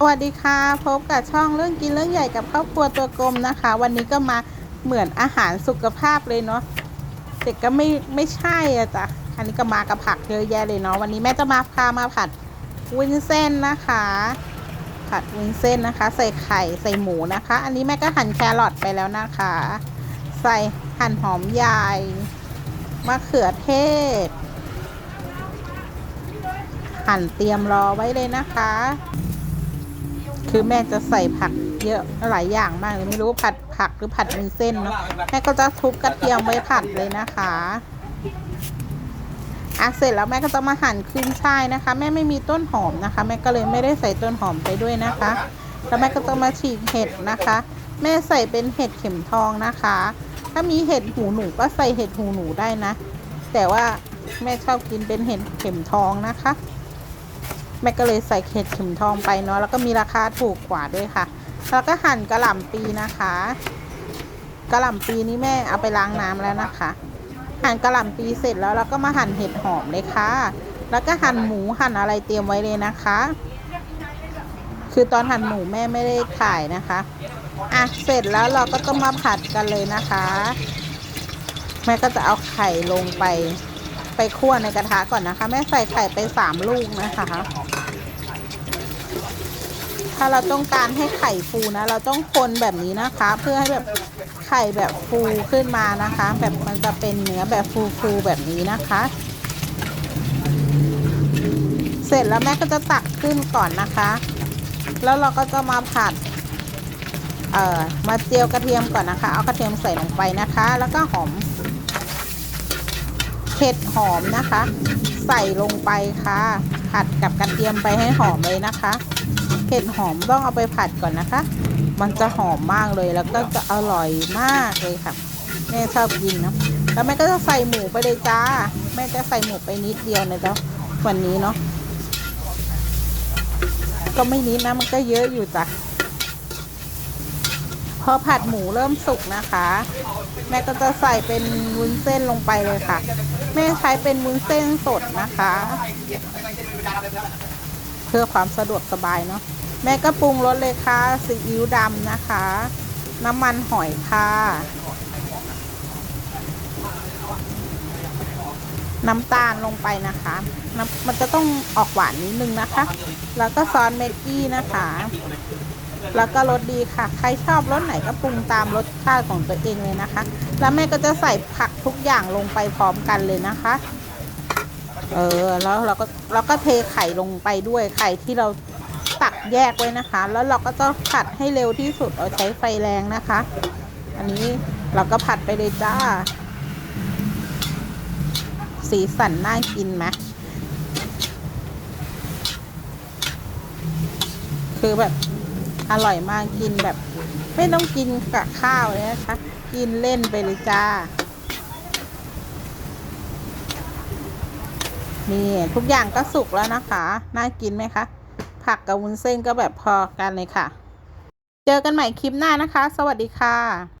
สวัสดีค่ะ พบกับช่องเรื่องกินเรื่องใหญ่กับครอบครัวตัวกลมนะคะ วันนี้ก็มาเหมือนอาหารสุขภาพเลยเนาะแต่ก็ไม่ไม่ใช่อะจ้ะอันนี้ก็มากับผักเยอะแยะเลยเนาะวันนี้แม่จะมาพามาผัดวุ้นเส้นนะคะ ผัดวุ้นเส้นนะคะ ใส่ไข่ใส่หมูนะคะ อันนี้แม่ก็หั่นแครอทไปแล้วนะคะ ใส่หั่นหอมใหญ่มะเขือเทศ หั่นเตรียมรอไว้เลยนะคะ คือแม่จะใส่ผักเยอะหลายอย่างมากเลยไม่รู้ผัดผักหรือผัดเป็นเส้นเนาะแม่ก็จะทุบกระเทียมไว้ผัดเลยนะคะอะเสร็จแล้วแม่ก็จะมาหั่นขึ้นช่ายนะคะ แม่ไม่มีต้นหอมนะคะ แม่ก็เลยไม่ได้ใส่ต้นหอมไปด้วยนะคะ แล้วแม่ก็จะมาฉีกเห็ดนะคะ แม่ใส่เป็นเห็ดเข็มทองนะคะ ถ้ามีเห็ดหูหนูก็ใส่เห็ดหูหนูได้นะ แต่ว่าแม่ชอบกินเป็นเห็ดเข็มทองนะคะ แม่ก็เลยใส่เห็ดเข็มทองไปเนาะแล้วก็มีราคาถูกกว่าด้วยค่ะ แล้วก็หั่นกระหล่ำปีนะคะกระหล่ำปีนี้แม่เอาไปล้างน้ำแล้วนะคะ หั่นกระหล่ำปีเสร็จแล้วเราก็มาหั่นเห็ดหอมเลยค่ะ แล้วก็หั่นหมูหั่นอะไรเตรียมไว้เลยนะคะ คือตอนหั่นหมูแม่ไม่ได้ถ่ายนะคะอะเสร็จแล้วเราก็ต้องมาผัดกันเลยนะคะ แม่ก็จะเอาไข่ลงไป ไปคั่วในกระทะก่อนนะคะ แม่ใส่ไข่ไปสามลูกนะคะ ถ้าเราต้องการให้ไข่ฟูนะ เราต้องคนแบบนี้นะคะ เพื่อให้แบบไข่แบบฟูขึ้นมานะคะ แบบมันจะเป็นเนื้อแบบฟูๆแบบนี้นะคะ เสร็จแล้วแม่ก็จะตักขึ้นก่อนนะคะ แล้วเราก็จะมาผัดเอ่อมาเจียวกระเทียมก่อนนะคะ เอากระเทียมใส่ลงไปนะคะ แล้วก็หอม เห็ดหอมนะคะ ใส่ลงไปค่ะ ผัดกับกระเทียมไปให้หอมเลยนะคะเห็ดหอมต้องเอาไปผัดก่อนนะคะ มันจะหอมมากเลยแล้วก็จะอร่อยมากเลยค่ะแม่ชอบกินเนาะแล้วแม่ก็จะใส่หมูไปเลยจ้าแม่จะใส่หมูไปนิดเดียวนะจ๊ะวันนี้เนาะก็ไม่นิดนะมันก็เยอะอยู่จ้ะ พอผัดหมูเริ่มสุกนะคะ แม่ก็จะใส่เป็นวุ้นเส้นลงไปเลยค่ะ แม่ใช้เป็นวุ้นเส้นสดนะคะ เพื่อความสะดวกสบายเนาะแม่ก็ปรุงรสเลยค่ะซีอิ๊วดำนะคะ น้ำมันหอยค่ะน้ำตาลลงไปนะคะ มันจะต้องออกหวานนิดนึงนะคะ แล้วก็ซอสเมกกี้นะคะ แล้วก็รสดีค่ะ ใครชอบรสไหนก็ปรุงตามรสชาติของตัวเองเลยนะคะ แล้วแม่ก็จะใส่ผักทุกอย่างลงไปพร้อมกันเลยนะคะ เออแล้วเราก็เราก็เทไข่ลงไปด้วยไข่ที่เราตักแยกไว้นะคะ แล้วเราก็จะผัดให้เร็วที่สุดเราใช้ไฟแรงนะคะ อันนี้เราก็ผัดไปเลยจ้า สีสันน่ากินไหมคือแบบ อร่อยมากกินแบบ ไม่ต้องกินกับข้าวเลยนะคะ กินเล่นไปเลยจ้า นี่ทุกอย่างก็สุกแล้วนะคะ น่ากินไหมคะ ผักกับวุ้นเส้นก็แบบพอกันเลยค่ะ เจอกันใหม่คลิปหน้านะคะ สวัสดีค่ะ